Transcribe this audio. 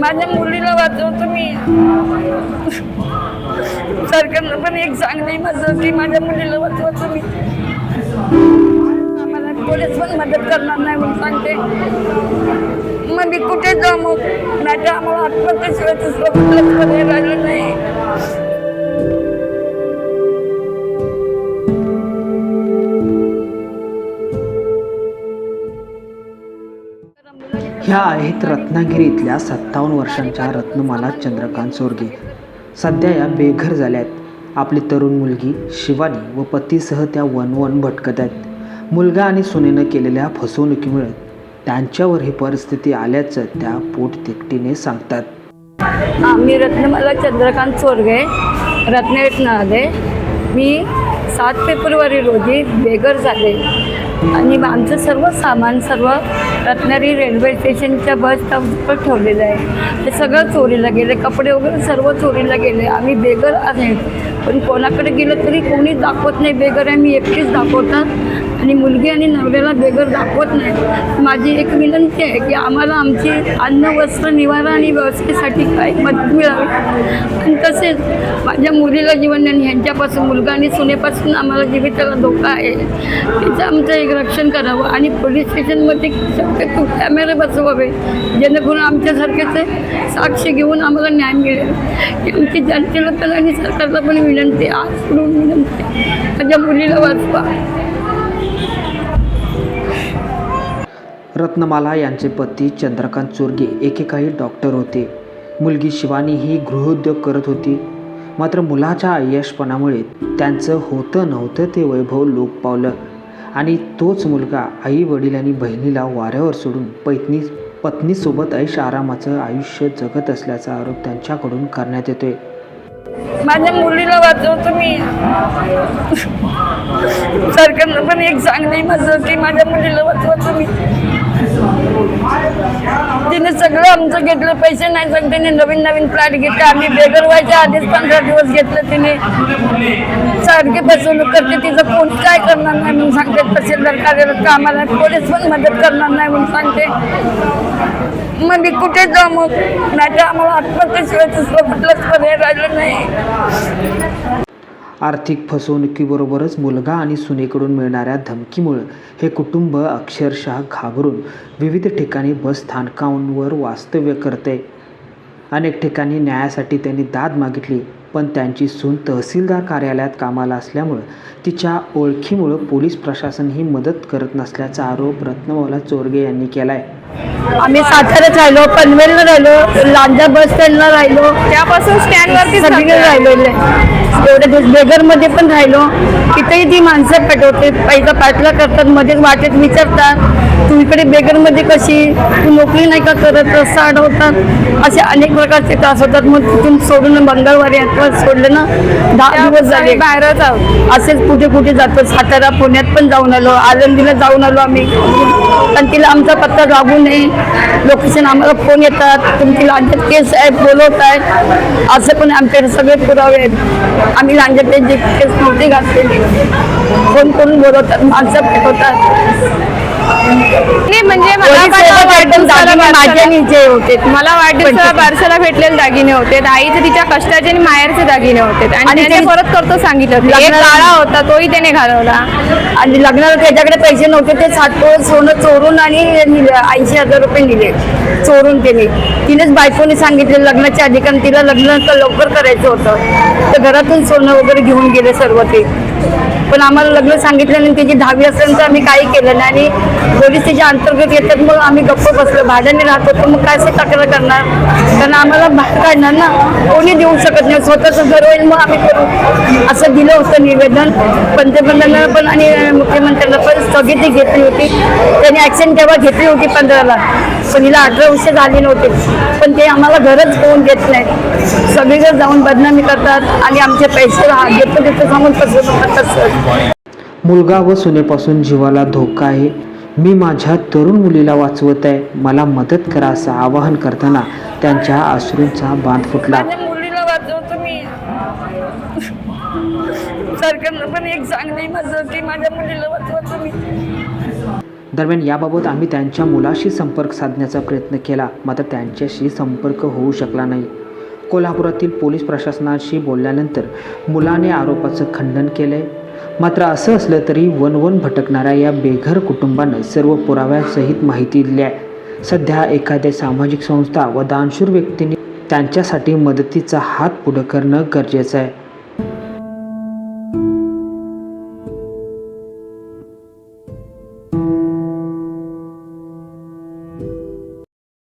माझ्या मुलीला वाचवतो मी. सरकारनं पण एक सांगणे माझं की माझ्या मुलीला वाचवतो मी. आम्हाला पोलीस पण मदत करणार नाही म्हणून सांगते. मग मी कुठे जाऊ मग? माझ्या आम्हाला आत्महत्येशिवाय दुसरं कुठलंच पर्याय राहिलं नाही. ह्या आहेत रत्नागिरीतल्या सत्तावन्न वर्षांच्या रत्नमाला चंद्रकांत सोरगे. सध्या या बेघर झाल्यात. आपली तरुण मुलगी शिवानी व पतीसह त्या वनवन भटकत आहेत. मुलगा आणि सुनेनं केलेल्या फसवणुकीमुळे त्यांच्यावर ही परिस्थिती आल्याचं त्या पोटतिकटीने सांगतात. आम्ही रत्नमाला चंद्रकांत चोरगे रत्नागिरीतनं आले मी सात फेब्रुवारी रोजी बेघर झाले. आणि आमचं सर्व सामान सर्व रत्नागिरी रेल्वे स्टेशनच्या बस स्टॉपवर ठेवलेलं आहे. ते सगळं चोरीला गेले कपडे वगैरे सर्व चोरीला गेले. आम्ही बेगर आहे. पण कोणाकडे गेलं तरी कोणी दाखवत नाही. बेघर आहे. मी एकटीच दाखवतात. आणि मुलगी आणि नवऱ्याला बेघर दाखवत नाही. माझी एक विनंती आहे की आम्हाला आमची अन्न वस्त्र निवारा आणि व्यवस्थेसाठी काही मदत मिळावी. आणि तसेच माझ्या मुलीला जीवन ह्यांच्यापासून मुलगा आणि सुनेपासून आम्हाला जीविताला धोका आहे. त्याचं आमचं एक रक्षण करावं आणि पोलीस स्टेशनमध्ये शक्यतो कॅमेरे बसवावे. जेणेकरून आमच्यासारखेचे साक्ष घेऊन आम्हाला न्याय मिळेल. आमची जनतेला पण आणि सरकारला पण विनंती आज सोडून विनंती माझ्या मुलीला वाचवा. रत्नमाला यांचे पती चंद्रकांत चोरगे एकेकाळी डॉक्टर होते. मुलगी शिवानी ही गृहोद्योग करत होती. मात्र मुलाच्या अयशपणामुळे त्यांचं होतं नव्हतं ते वैभव लोप पावलं. आणि तोच मुलगा आई वडील आणि बहिणीला वाऱ्यावर सोडून पैतनी पत्नीसोबत ऐश आरामाचं आयुष्य जगत असल्याचा आरोप त्यांच्याकडून करण्यात येतोय. माझ्या मुलीला वाचवतो मी सरकारनं पण एक सांगणे माझं की माझ्या मुलीला वाचवतो मी तिने सगळं आमचं घेतलं पैसे नाही सांग तिने नवीन नवीन फ्लॅट घेतले आम्ही बेघर व्हायच्या आधीच पंधरा दिवस घेतलं तिने. सारखी फसवणूक करते तिचं कोणी काय करणार नाही म्हणून सांगते तहसीलदार कार्यरत आम्हाला पोलीस पण मदत करणार नाही म्हणून सांगते. मग मी कुठे जाऊ मग? नाही आम्हाला आत्महत्येशिवाय दुसरं कुठलंच पर्याय राहिलं नाही. आर्थिक फसवणुकीबरोबरच मुलगा आणि सुनेकडून मिळणाऱ्या धमकीमुळं हे कुटुंब अक्षरशः घाबरून विविध ठिकाणी बस स्थानकांवर वास्तव्य करते अनेक ठिकाणी न्यायासाठी त्यांनी दाद मागितली पण त्यांची सून तहसीलदार कार्यालयात कामाला असल्यामुळं तिच्या ओळखीमुळं पोलीस प्रशासन ही मदत करत नसल्याचा आरोप रत्नमाला चोरगे यांनी केला आहे आम्ही साताऱ्यात राहिलो पनवेलला राहिलो लांजा बस स्टँडला राहिलो. त्यापासून स्टँडवरती सगळीकडे राहिलेले. एवढे दिवस बेघरमध्ये पण राहिलो. तिथेही ती माणसं पेटवते. पैसा पाठला करतात मध्येच वाटेत विचारतात. तू इकडे बेघरमध्ये कशी? तू नोकरी नाही का करत? रस्ता अडवतात. असे अनेक प्रकारचे त्रास होतात. मग तिथून सोडून मंगळवारी आता सोडलं ना दहा दिवस झाले. बाहेरच आहोत. असेच कुठे कुठे जातो. सातारा पुण्यात पण जाऊन आलो. आळंदीला जाऊन आलो आम्ही. पण तिला आमचा पत्ता लागू नये लोकेशन आम्हाला फोन येतात. तुमची लांजात केस आहे बोलवत आहेत. असं पण आमच्याकडे सगळे पुरावे आहेत. आम्ही लांजात केस नव्हती घातलेली. फोन करून बोलवतात माणसं पेटवतात नाही म्हणजे मला वाढदिवसाला बारसाला- नीचे होते मला वाढदिवसाला बारसाला भेटलेले दागिने होते. आईचे तिच्या कष्टाचे आणि माहेरचे दागिने होते. आणि त्याने ते- परत करतो सांगितलं होतं. एक लग्नाला- काळा होता तोही त्याने घालवला. आणि लग्नाला त्याच्याकडे पैसे नव्हते ते सात सोनं चोरून आणि ऐंशी हजार रुपये दिले चोरून त्याने. तिनेच बायकोने सांगितले लग्नाच्या आधी कारण तिला लग्न लवकर करायचं होतं. तर घरातून सोनं वगैरे घेऊन गेले सर्व ते. पण आम्हाला लग्न सांगितलं आणि त्याची दहावी असल्यानंतर आम्ही काही केलं नाही. आणि पोलीस त्याच्या अंतर्गत येतात मग आम्ही गप्प बसलो. भाड्याने राहतो तर मग काय असं तक्रार करणार? कारण आम्हाला बाहेर काढणार ना कोणी देऊ शकत नाही. स्वतःचं घर होईल मग आम्ही करू. असं दिलं होतं निवेदन पंतप्रधानांना पण आणि मुख्यमंत्र्यांना पण. स्थगिती घेतली होती. त्यांनी ॲक्शन तेव्हा घेतली होती पंधराला? पण हिला अठरा वर्ष झाली नव्हते. पण ते आम्हाला घरच होऊन देत नाही. सगळीकडे जाऊन बदनामी करतात आणि आमचे पैसे देतो देतो सांगून फसवणूक करतात सर. मुलगा व सुनेपासून जीवाला धोका आहे. मी माझ्या तरुण मुलीला वाचवत आहे. मला मदत करा असं आवाहन करताना त्यांच्या अश्रूंचा बांध फुटला. माझ्या मुलीला वाचवतो मी. सरकारनं पण एक सांगणे माझं की माझ्या मुलीला वाचवायचं मी. दरम्यान याबाबत आम्ही त्यांच्या मुलाशी संपर्क साधण्याचा प्रयत्न केला मात्र त्यांच्याशी संपर्क होऊ शकला नाही. कोल्हापुरातील पोलीस प्रशासनाशी बोलल्यानंतर मुलाने आरोपाचं खंडन केलंय. मात्र असं असलं तरी वन वन भटकणाऱ्या या बेघर कुटुंबानं सर्व पुराव्यासहित माहिती दिली आहे. सध्या एखाद्या सामाजिक संस्था व दानशूर व्यक्तीने त्यांच्यासाठी मदतीचा हात पुढं करणं गरजेचं आहे.